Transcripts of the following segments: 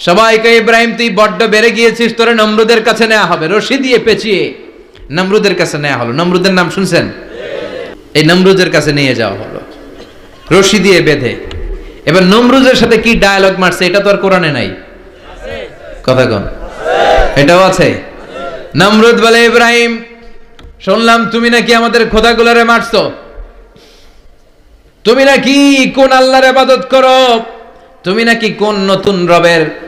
সবাইকে ইব্রাহিম, তুই বড্ড বেড়ে গিয়েছিস, তোরে নমরুদের কাছে নেওয়া হবে। রশি দিয়ে পেঁচিয়ে নমরুদের কাছে নেওয়া হলো। নমরুদের নাম শুনছেন? এই নমরুদের কাছে নিয়ে যাওয়া হলো। রশি দিয়ে বেঁধে। এবার নমরুজের সাথে কি ডায়ালগ মারছে, এটা তো আর কোরআনে নাই। কথা কন। এটাও আছে? নমরুদ বলে, ইব্রাহিম, শুনলাম তুমি নাকি আমাদের খোদাগুলারে মারছো। তুমি নাকি কোন আল্লাহর ইবাদত করো? তুমি নাকি কোন নতুন রবের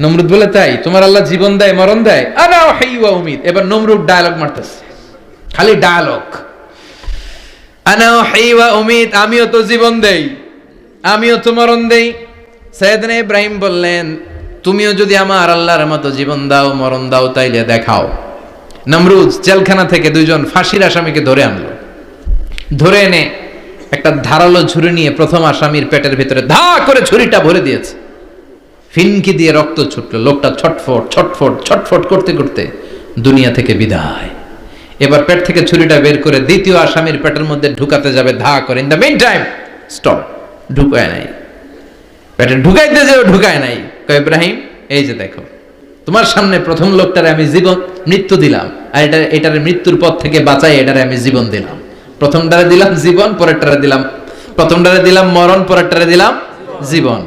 নমরুদ বলে, তাই, তোমার আল্লাহ জীবন দেয়, মরণ দেয়? আনা হাই ওয়া উমিদ এবার নমরুদ ডায়ালগ মারতেছে। খালি ডায়ালগ আনা হাই ওয়া উমিদ আমিও তো জীবন দেই, আমিও তো মরণ দেই। সৈয়দনা ইব্রাহিম বললেন, তুমিও যদি আমার আল্লাহর মতো জীবন দাও, মরণ দাও, তাইলে দেখাও। নমরুদ জেলখানা থেকে দুইজন ফাঁসির আসামিকে ধরে আনলো। ধরে এনে একটা ধারালো ছুরি নিয়ে প্রথম আসামির পেটের ভিতরে ধা করে ছুরিটা ভরে দিয়েছে। ফিনকি দিয়ে রক্ত ছুটলো। লোকটা ছটফট ছটফট ছটফট করতে করতে দুনিয়া থেকে বিদায়। এবার পেট থেকে ছুরিটা বের করে দ্বিতীয় আসামির পেটের মধ্যে ঢুকাতে যাবে, ধা করে। In the main time stop ঢুকায় নাই। পেটে ঢুকাইতে যাবে ঢুকায় নাই। কয়, ইব্রাহিম, এই যে দেখো, তোমার সামনে প্রথম লোকটারে আমি জীবন, মৃত্যু দিলাম। আর এটা, এটার মৃত্যুর পথ থেকে বাঁচাই, এটারে আমি জীবন দিলাম। প্রথমটারে দিলাম জীবন, পরেরটারে দিলাম, প্রথমটারে দিলাম মরণ, পরেরটারে দিলাম জীবন।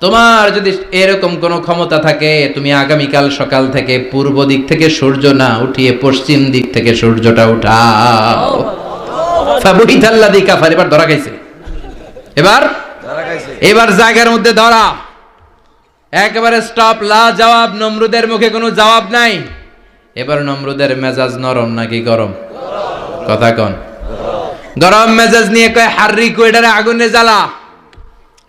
তোমার যদি এরকম কোনো ক্ষমতা থাকে তুমি আগামীকাল সকাল থেকে পূর্ব দিক থেকে সূর্য না উঠিয়ে পশ্চিম দিক থেকে সূর্যটা উঠাও। ফাবুহিতাল্লাযী কাফার এবার ধরা খাইছে। এবার? এবার জায়গার মধ্যে ধরা। একেবারে স্টপ লা জবাব নমরুদের মুখে কোনো জবাব নাই। এবার নমরুদের মেজাজ নরম নাকি গরম? কথা কন। গরম। মেজাজ নিয়ে কয় হার্রি কো এটারে আগুনে জ্বালা।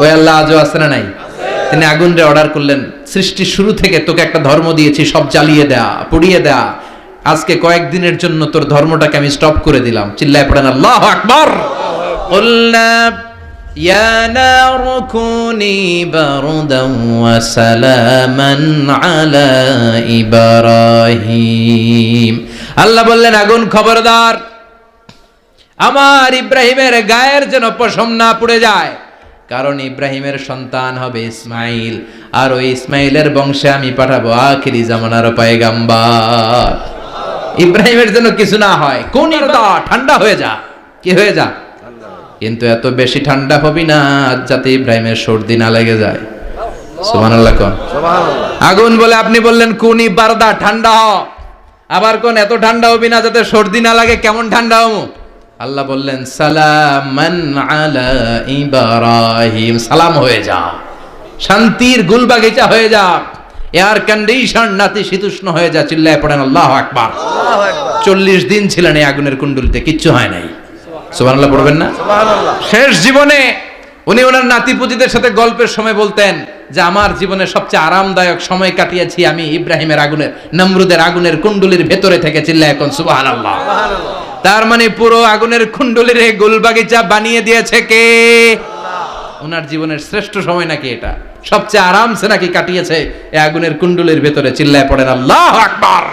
ওই আল্লাহ আজও আছে না নাই তিনি আগুন রে অর্ডার করলেন সৃষ্টির শুরু থেকে তোকে একটা ধর্ম দিয়েছি সব জ্বালিয়ে দেয়া পুড়িয়ে দেয়া আজকে কয়েকদিনের জন্য তোর ধর্মটাকে আমি স্টপ করে দিলাম চিল্লায় পড়েন আল্লাহ আকবার قلنا يا نار كوني بردا وسلاما على إبراهيم আল্লাহ বললেন আগুন খবরদার আমার ইব্রাহিমের গায়ের যেন পশম না পুড়ে যায় কারণ ইব্রাহিমের সন্তান হবে ইসমাইল। আর ওই ইসমাইলের বংশে আমি পাঠাবো আখিরি জামানার পায়গাম্বার। ইব্রাহিমের জন্য কিছু না হয় কোন ঠান্ডা হয়ে যা। কি হয়ে যা? কিন্তু এত বেশি ঠান্ডা হবি না যাতে ইব্রাহিমের সর্দি না লেগে যায়। সুবহানাল্লাহ কোন। আগুন বলে আপনি বললেন কুনি বারদা ঠান্ডা হ। আবার কোন এত ঠান্ডা হবি না যাতে সর্দি না লাগে কেমন ঠান্ডা হব? আল্লাহ বললেন সালামান আলা ইব্রাহিম। সালাম হয়ে যা শান্তির গুলবাগিচা হয়ে যা এয়ার কন্ডিশন নাতি শীতুষ্ণ হয়ে যা চিল্লায় পড়েন আল্লাহ আকবার। চল্লিশ দিন ছিলেন এই আগুনের কুণ্ডুলিতে কিচ্ছু হয় নাই। সুবহানাল্লাহ পড়বেন না? শেষ জীবনে উনি ওনার নাতি পুতিদের সাথে গল্পের সময় বলতেন যে আমার জীবনে সবচেয়ে আরামদায়ক সময় কাটিয়েছি আমি ইব্রাহিমের আগুনের নমরুদের আগুনের কুণ্ডুলির ভেতরে থেকে চিল্লা এখন সুবাহান আল্লাহ তার মানে পুরো আগুনের কুণ্ডলের গোলবাগিচা বানিয়ে দিয়েছে কে? ওনার জীবনের শ্রেষ্ঠ সময় নাকি এটা? সবচেয়ে আরামসে নাকি কাটিয়েছে এ আগুনের কুন্ডলির ভেতরে, চিল্লায় পড়েন আল্লাহ আকবার।